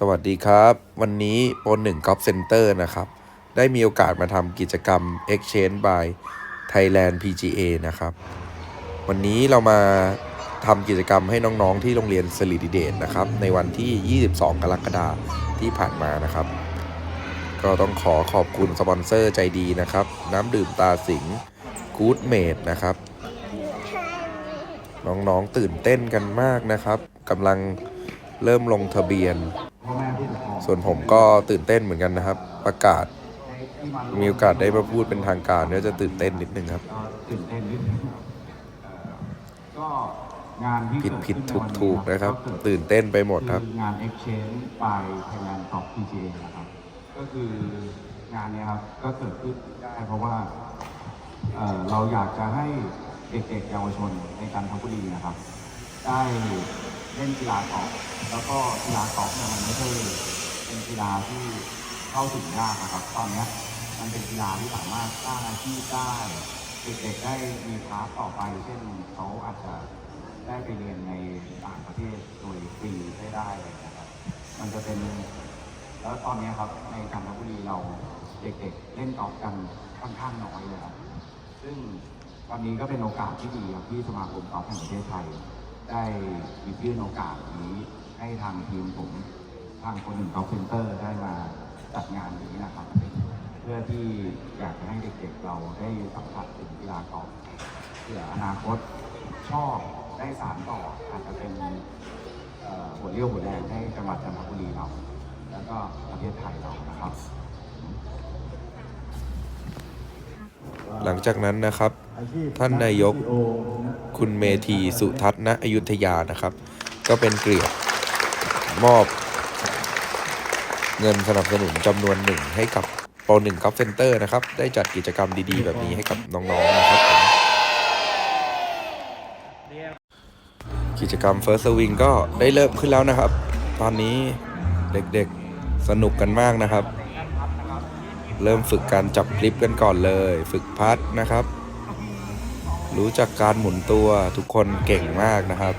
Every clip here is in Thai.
สวัสดีครับ วันนี้โปรหนึ่งกอล์ฟเซ็นเตอร์นะครับ ได้มีโอกาสมาทำกิจกรรม Exchange by Thailand PGA นะครับ วันนี้เรามาทำกิจกรรมให้น้องๆที่โรงเรียนสลิดิเดตนะครับ ในวันที่ 22 กรกฎาคมที่ผ่านมานะครับ ก็ต้องขอขอบคุณสปอนเซอร์ใจดีนะครับ น้ำดื่มตาสิงกู๊ดเมดนะครับ น้องๆตื่นเต้นกันมากนะครับกำลังเริ่มลงทะเบียน ส่วนผมก็ตื่นเต้นเหมือนกันนะครับ ประกาศ มีโอกาสได้มาพูดเป็นทางการก็จะตื่นเต้นนิดนึงครับตื่นเต้นนิดนึงก็งานที่ผิดเกิผิดขึ้นถูกในวันนี้ถูกนะครับก็อตื่นเต้นไปหมดครับคืองาน Exchange by Thailand Top PGA นะครับก็คืองานเนี้ยครับก็เกิดขึ้นได้เพราะว่าเอ่อเราอยากจะให้เด็กๆเยาวชนในจันทบุรีนะครับ ได้ เล่นกีฬากอล์ฟแล้วก็กีฬากอล์ฟเนี่ยมันไม่ใช่เป็นกีฬาที่เข้าถึงยากนะครับ ตอนนี้มันเป็นกีฬาที่สามารถสร้างอาชีพได้เด็กๆได้มีพาร์ทต่อไป เช่นเขาอาจจะได้ไปเรียนในต่างประเทศโดยฟรีได้ได้เลยนะครับมันจะเป็นแล้วตอนนี้ครับในจันทบุรีเราเด็กๆเล่นกอล์ฟกันค่อนข้างน้อยเลยครับซึ่งวันนี้ก็เป็นโอกาสที่ดีครับที่สมาคมกอล์ฟแห่งประเทศไทย ได้หยิบยื่นโอกาสนี้ให้ทางทีมผมทางคนหนึ่งกอล์ฟเซ็นเตอร์ได้มาจัดงานนี้นะครับ เพื่อที่อยากจะให้เด็กๆเราได้สัมผัสถึงกีฬากอล์ฟเผื่ออนาคตชอบได้สารต่ออาจจะเป็นหัวเรี่ยวหัวแรงให้จังหวัดจันทบุรีเรา แล้วก็ประเทศไทยเรานะครับ หลังจากนั้นนะครับ ท่านนายกคุณเมธีสุทัศน์ณอยุธยานะครับ ก็เป็นเกลียดมอบ เงินสนับสนุนจำนวนหนึ่งให้กับโปรหนึ่งกอล์ฟเซ็นเตอร์นะครับ ได้จัดกิจกรรมดีๆ แบบนี้ให้กับน้องๆนะครับกิจกรรม First Swing ก็ได้เริ่มขึ้นแล้วนะครับ ตอนนี้เด็กๆสนุกกันมากนะครับ เริ่มฝึกการจับคลิปกันก่อนเลย ฝึกพัดนะครับ รู้จักการหมุนตัวทุกคนเก่งมากนะครับ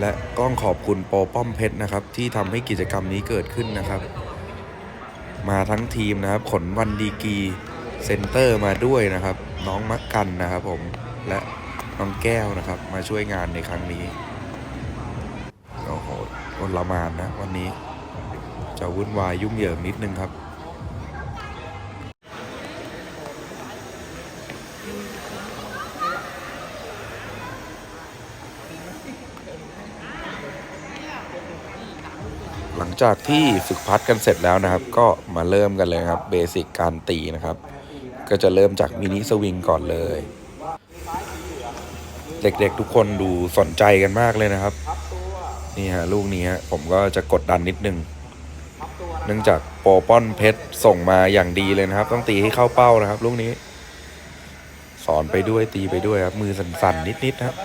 และก้องขอบคุณโปป้อมเพชรนะครับ ที่ทำให้กิจกรรมนี้เกิดขึ้นนะครับ มาทั้งทีมนะครับ ขนวันดีกีเซนเตอร์มาด้วยนะครับ น้องมักกันนะครับผมและน้องแก้วนะครับ มาช่วยงานในครั้งนี้โอ้โหคนละมานนะวันนี้ จะวุ่นวายยุ่งเหยิงนิดนึงครับหลังจากที่ฝึกพัดกันเสร็จแล้วนะครับ ก็มาเริ่มกันเลยครับเบสิกการตีนะครับ ก็จะเริ่มจากมินิสวิงก่อนเลย เด็กๆทุกคนดูสนใจกันมากเลยนะครับ นี่ฮะลูกนี้ฮะผมก็จะกดดันนิดนึง เนื่องจากโปป้อนเพชรส่งมาอย่างดีเลยนะครับ ต้องตีให้เข้าเป้านะครับลูกนี้ สอนไปด้วยตีไปด้วยครับ มือสั่นๆ นิดๆนะครับ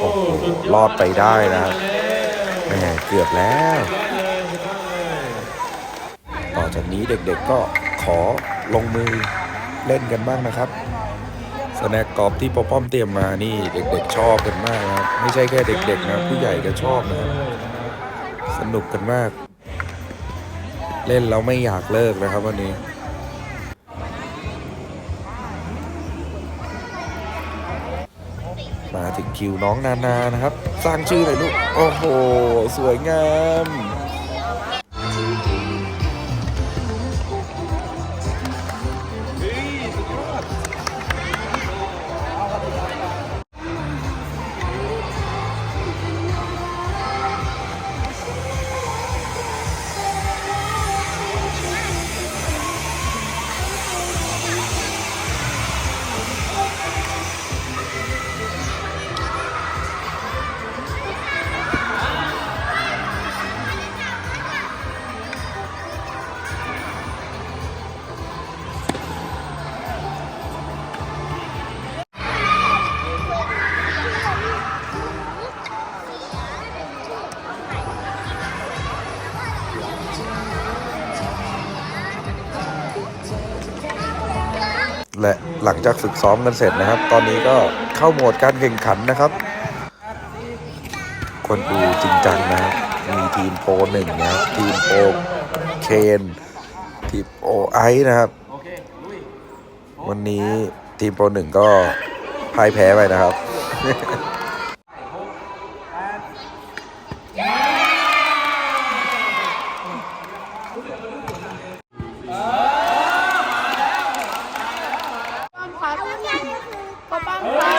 โอ้โหรอดไปได้นะครับแหมเกือบแล้ว ต่อจากนี้เด็กๆก็ขอลงมือเล่นกันบ้างนะครับ สแน็คกรอบที่ปอป้อมเตรียมมานี่เด็กๆชอบกันมากนะครับไม่ใช่แค่เด็กๆนะผู้ใหญ่ก็ชอบนะสนุกกันมาก เล่นแล้วไม่อยากเลิกนะครับวันนี้มาถึงคิวน้องนานานะครับ สร้างชื่อเลยลูก โอ้โห สวยงาม จากฝึกซ้อมกันเสร็จนะครับ ตอนนี้ก็เข้าโหมดการแข่งขันนะครับ คนดูจริงจังนะครับมีทีมโปรหนึ่งนะครับทีมโปรเคนทีมโอไอซ์นะครับ วันนี้ทีมโปรหนึ่งก็พ่ายแพ้ไปนะครับ ป้อมครับป้อมครับ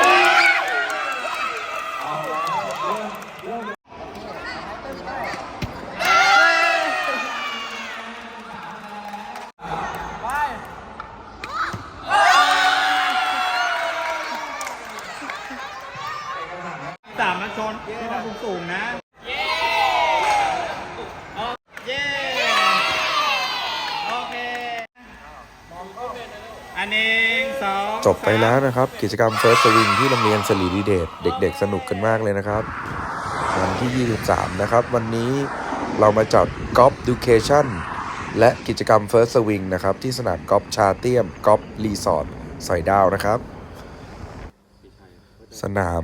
สามนักชนที่ทำสูงๆนะ เย้เย้โอเค อันหนี้สอง จบไปแล้วนะครับ กิจกรรม First Swing ที่โรงเรียนสลีดีเดชเด็ก ๆ สนุกกันมากเลยนะครับ วันที่ 23 นะครับ วันนี้เรามาจัดกอล์ฟดูเคชั่นและกิจกรรม First Swing นะครับ ที่สนามกอล์ฟชาเตียมกอล์ฟรีสอร์ทสอยดาวนะครับ สนาม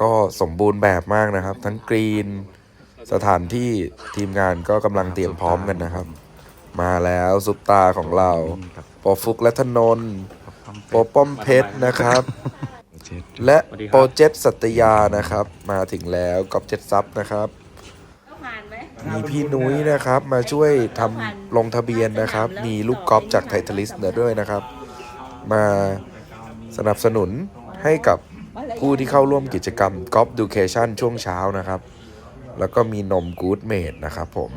ก็สมบูรณ์แบบมากนะครับ ทั้งกรีน สถานที่ทีมงานก็กำลังเตรียมพร้อมกันนะครับ มาแล้วซุปตาของเราปรฟุกและธนนท์ โปรป้อมเพชรนะครับ และโปรเจกต์สัตยานะครับ มาถึงแล้วกอบเจ็ดซับนะครับต้องผ่านไหมมีพี่นุ้ยนะครับมาช่วยทำลงทะเบียนนะครับ มีลูกกอล์ฟจากไททลิสเนอร์ด้วยนะครับ มาสนับสนุนให้กับผู้ที่เข้าร่วมกิจกรรมกอล์ฟดูเคชันช่วงเช้านะครับ แล้วก็มีนมกู๊ดเมดนะครับผม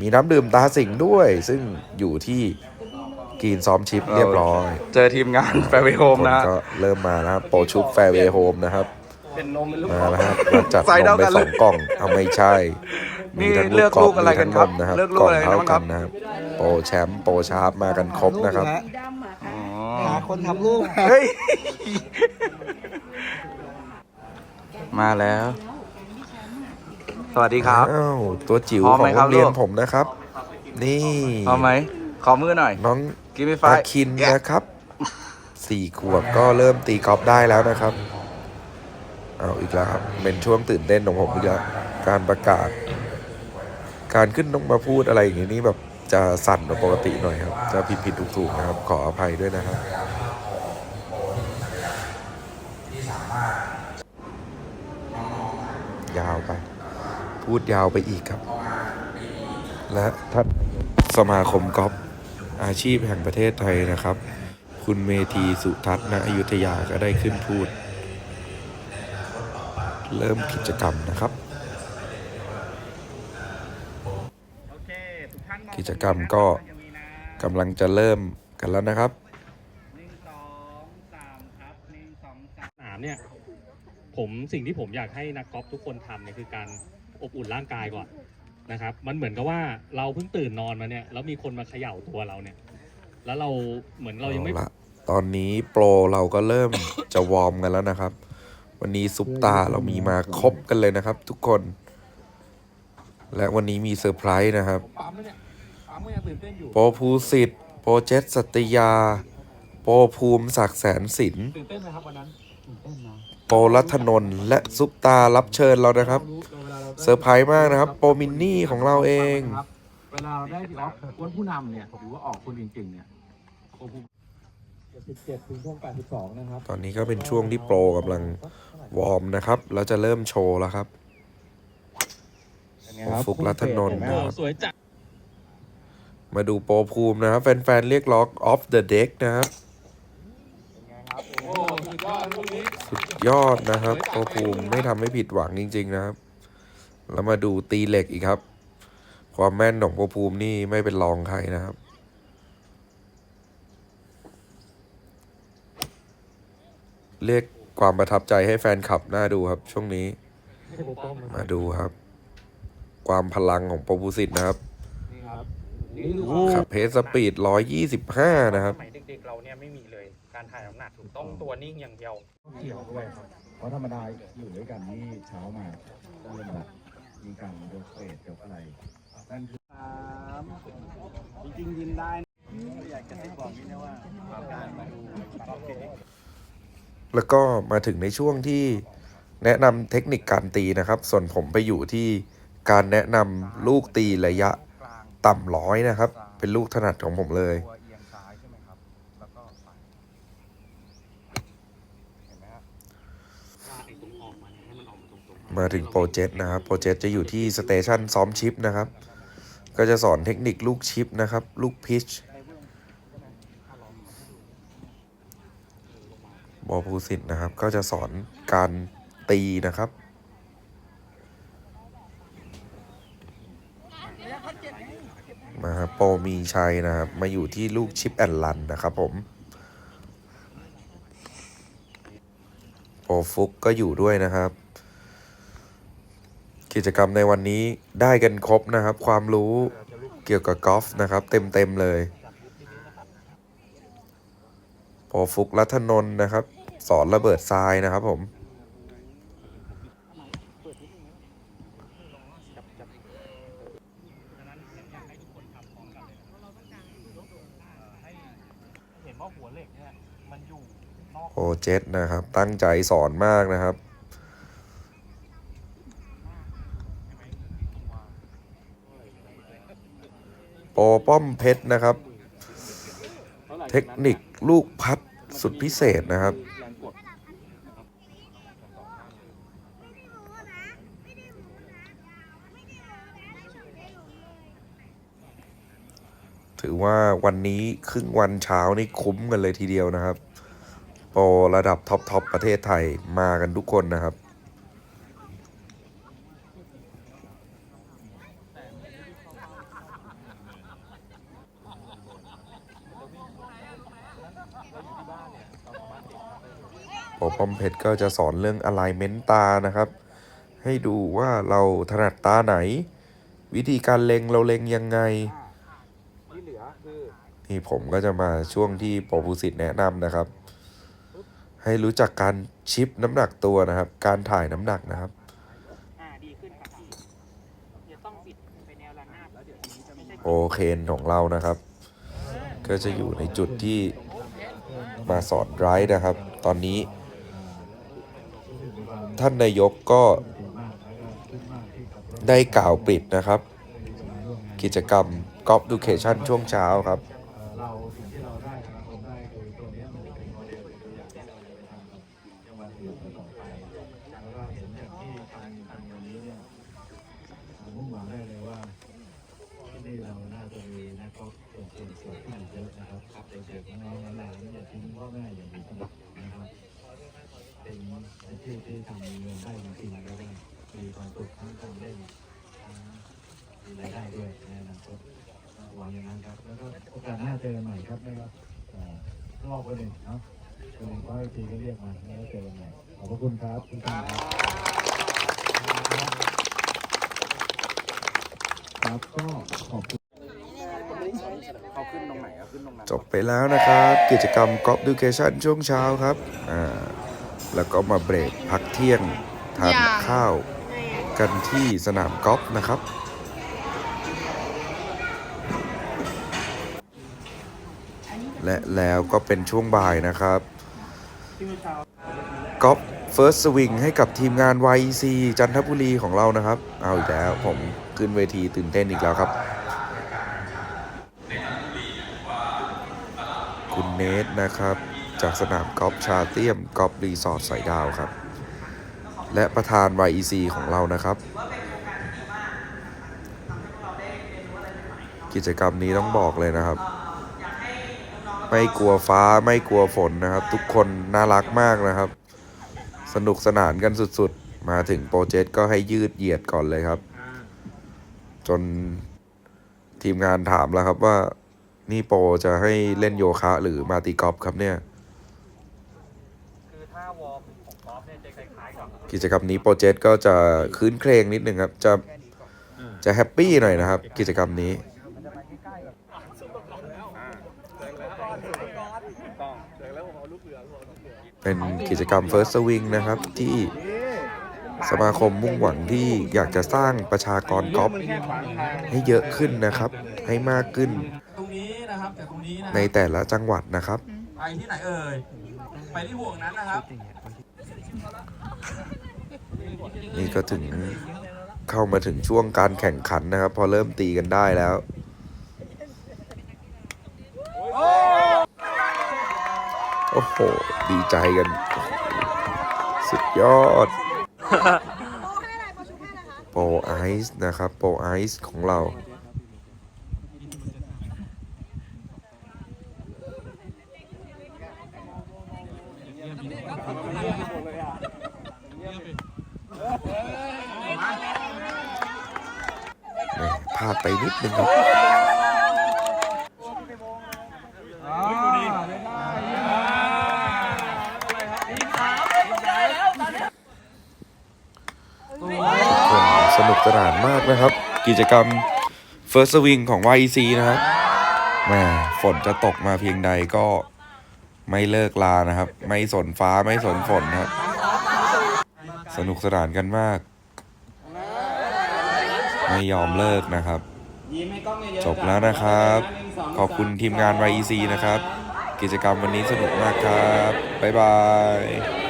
มีน้ำดื่มตาสิงห์ด้วย ซึ่งอยู่ที่ กรีนซ้อมชิปเรียบร้อยเจอทีมงานแฟร์เวย์โฮมคนนะก็เริ่มมาแล้วครับโปรชุบแฟร์เวย์โฮมนะครับเป็นนมเป็นลูกมาแล้วครับมาจัดใส่นเท่ามไปกันสเลอยงกล่องเอาไม่ใช่นี่มีทั้งเลืลูอกกกอล์ฟลูกอะไรมีทั้งกันนครับมนะครับเลือกลูกกล่องอะไรเท่าบ้างคกัรับนนะครับ โปรแชมป์โปรชาร์ปมากันครบนะครับสีดำอะค่ะอ๋อหาคนทำลูกเฮ้ยมาแล้ว สวัสดีครับอ้าวตัวจิ๋วพร้อมขอไหมงครัโรงเรียนบลูกผมนะครับ นี่พร้อมไหม ขอมือหน่อย น้องกิมมี่ไฟอาคินนะครับสี่ขวบก็เริ่มตีกอล์ฟได้แล้วนะครับ เอาอีกแล้วครับเป็นช่วงตื่นเต้นของผมอีกแล้วการประกาศ การขึ้นต้องมาพูดอะไรอย่างนี้นี่แบบจะสั่นกว่าปกติหน่อยครับ จะผิดผิดถูกถูกๆนะครับ ขออภัยด้วยนะครับยาวไป พูดยาวไปอีกครับ และท่านสมาคมกอล์ฟ อาชีพแห่งประเทศไทยนะครับ คุณเมธีสุทัศน์ณอยุธยาก็ได้ขึ้นพูด เริ่มกิจกรรมนะครับ กิจกรรมก็กำลังจะเริ่มกันแล้วนะครับหนึ่งสองสามครับหนึ่งสองสามสนามเนี่ยผมสิ่งที่ผมอยากให้นักกอล์ฟทุกคนทำเนี่ยคือการอบอุ่นร่างกายก่อน นะครับ มันเหมือนกับว่าเราเพิ่งตื่นนอนมาเนี่ยแล้วมีคนมาเขย่าตัวเราเนี่ย แล้วเราเหมือนเรายังไม่ เอาละตอนนี้โปรเราก็เริ่ม จะวอร์มกันแล้วนะครับ วันนี้ซุปตาเรามีมาครบกันเลยนะครับ ทุกคน และวันนี้มีเซอร์ไพรส์นะครับโปรภูสิทธิ์โปรเจตสัตยา โปรภูมิศักดิ์แสนสินโปรรัฐนนท์และซุปตารับเชิญเรานะครับ เซอร์ไพรส์มากนะครับโปรมินนี่ของเราเองครับเวลาเราได้ที่ออฟคนผู้นำเนี่ยหรือว่าออกคนเก่งๆเนี่ยโอ้โหตอนนี้ก็เป็นช่วงที่โปรกำลังวอร์มนะครับ แล้วจะเริ่มโชว์แล้วครับโปรฟุกรัฐนนท์นะโอ้ครับสวยจัดมาดูโปรภูมินะครับ แฟนๆ เรียกร้อง off the deck นะครับ สุดยอดนะครับ โปรภูมิไม่ทำให้ผิดหวังจริง ๆ นะครับ แล้วมาดูตีเหล็กอีกครับ ความแม่นของโปรภูมินี่ไม่เป็นรองใครนะครับ เรียกความประทับใจให้แฟนคลับน่าดูครับ ช่วงนี้ มาดูครับ ความพลังของโปรภูสิทธิ์นะครับขับเพสสปีด 125 นะครับสมัยเด็กๆเราเนี่ยไม่มีเลยการถ่ายน้ำหนักต้องตัวนิ่งอย่างเดียว เกี่ยวด้วยครับเพราะธรรมดาอยู่ด้วยกันนี่เช้ามาต้องเริ่มแบบีการยกเวทยกอะไรนั่นคือจริงยินได้อยากจะให้บอกนี่นะว่าแล้วก็มาถึงในช่วงที่แนะนำเทคนิคการตีนะครับ ส่วนผมไปอยู่ที่การแนะนำลูกตีระยะต่ำร้อยนะครับ เป็นลูกถนัดของผมเลย มาถึงโปรเจกต์นะครับ โปรเจกต์จะอยู่ที่สเตชันซ้อมชิปนะครับ ก็จะสอนเทคนิคลูกชิปนะครับ ลูกพิชบอภูสิทธ์นะครับ ก็จะสอนการตีนะครับมาครับโปรมีชัยนะครับ มาอยู่ที่ลูกชิปแอนลันนะครับผมโปรฟุกก็อยู่ด้วยนะครับ กิจกรรมในวันนี้ได้กันครบนะครับ ความรู้เกี่ยวกับกอล์ฟนะครับ เต็มๆเลยโปรฟุกรัฐนนท์นะครับ สอนระเบิดทรายนะครับผมเห็นว่าหัวเหล็กเนี่ยมันอเจกต์นะครับ ตั้งใจสอนมากนะครับ ปรป้อมเพชรนะครับ เทคนิคลูกพัดสุดพิเศษนะครับถือว่าวันนี้ครึ่งวันเช้านี่คุ้มกันเลยทีเดียวนะครับ โปรระดับท็อปทอปประเทศไทยมากันทุกคนนะครับ โปรป้อมเพชรก็จะสอนเรื่อง alignment ตานะครับ ให้ดูว่าเราถนัดตาไหน วิธีการเล็งเราเล็งยังไงที่เหลือคือนี่ผมก็จะมาช่วงที่โปรภูสิทธิ์แนะนำนะครับ ให้รู้จักการชิปน้ำหนักตัวนะครับ การถ่ายน้ำหนักนะครับอ่าดีขึ้นครับเดี๋ยวต้องปิดไปแนวระนาบแล้วเดี๋ยวนี้จะไม่ใช่โอเคนของเรานะครับ ก็จะอยู่ในจุดที่มาสอนไรด์นะครับ ตอนนี้ ท่านนายกก็ได้กล่าวปิดนะครับ กิจกรรมกอล์ฟดูเคชันช่วงเช้าครับ เราสิ่งที่เราได้นะครับผมได้คือตัวเนี้ยมันเป็นโมเดลเป็นตัวอย่างที่เราจะทำในวันอื่นต่อไปแล้วก็เห็นจากที่ทำทำวันนี้เนี่ยผมมุ่งหวังได้เลยว่าที่นี่เราน่าจะมีนักกอล์ฟเก่งๆเกิดขึ้นเยอะนะครับเด็กๆน้องๆหลานๆอย่าทิ้งพ่อแม่อย่างนี้นะครับเป็นอาชีพที่ทำเงินได้จริงๆแล้วก็มีความสุขทั้งทำเล่นทั้ง ได้ด้วยในอนาคตหวังอย่างนั้นครับ แล้วก็โอกาสหน้าเจอกันใหม่ครับไม่ว่าเอ่อรอบวันหนึ่งเนาะวันหนึ่งก็ให้ทีก็เรียกมาแล้วเจอกันใหม่ขอบพระคุณครับทุกท่าครับครับก็ขอบคุณจบไปแล้วนะครับ กิจกรรมกอล์ฟดูเคชันช่วงเช้าครับอ่าแล้วก็มาเบรกพักเที่ยงทานข้าวกันที่สนามกอล์ฟนะครับ และแล้วก็เป็นช่วงบ่ายนะครับกอล์ฟเฟิร์สสวิงให้กับทีมงาน YEC จันทบุรีของเรานะครับ เอาอีกแล้วผมขึ้นเวทีตื่นเต้นอีกแล้วครับ คุณเนทนะครับ จากสนามกอล์ฟชาเตียมกอล์ฟรีสอร์ทสายดาวครับ และประธาน YEC ของเรานะครับ กิจกรรมนี้ต้องบอกเลยนะครับ ไม่กลัวฟ้าไม่กลัวฝนนะครับ ทุกคนน่ารักมากนะครับ สนุกสนานกันสุดๆ มาถึงโปรเจกต์ก็ให้ยืดเหยียดก่อนเลยครับ จนทีมงานถามแล้วครับว่านี่โปรจะให้เล่นโยคะหรือมาตีกอล์ฟครับเนี่ย คือท่าวอร์มของกอล์ฟเนี่ยจะคล้ายๆกับกิจกรรมนี้โปรเจกต์ก็จะคืนเครงนิดนึงครับ จะจะแฮปปี้หน่อยนะครับ กิจกรรมนี้ เป็นกิจกรรม First Swing นะครับที่สมาคมมุ่งหวังที่อยากจะสร้างประชากรกอล์ฟให้เยอะขึ้นนะครับ ให้มากขึ้นตรงนี้นะครับแต่ตรงนี้นะในแต่ละจังหวัดนะครับ ไปที่ไหนเอ่ย ไปที่ห่วงนั้นนะครับ นี่ก็ถึงเข้ามาถึงช่วงการแข่งขันนะครับ พอเริ่มตีกันได้แล้ว โอ้โห ดีใจกัน สุดยอด โปรไอซ์นะครับ โปรไอซ์ของเรา แหม่พลาดไปนิดนึงครับ สนุกสนานมากนะครับ กิจกรรม First Swing ของ YEC นะครับแม่ฝนจะตกมาเพียงใดก็ไม่เลิกลานะครับ ไม่สนฟ้าไม่สนฝนนะครับสนุกสนานกันมาก ไม่ยอมเลิกนะครับ จบแล้วนะครับ ขอบคุณทีมงาน YEC นะครับ กิจกรรมวันนี้สนุกมากครับ บ๊ายบาย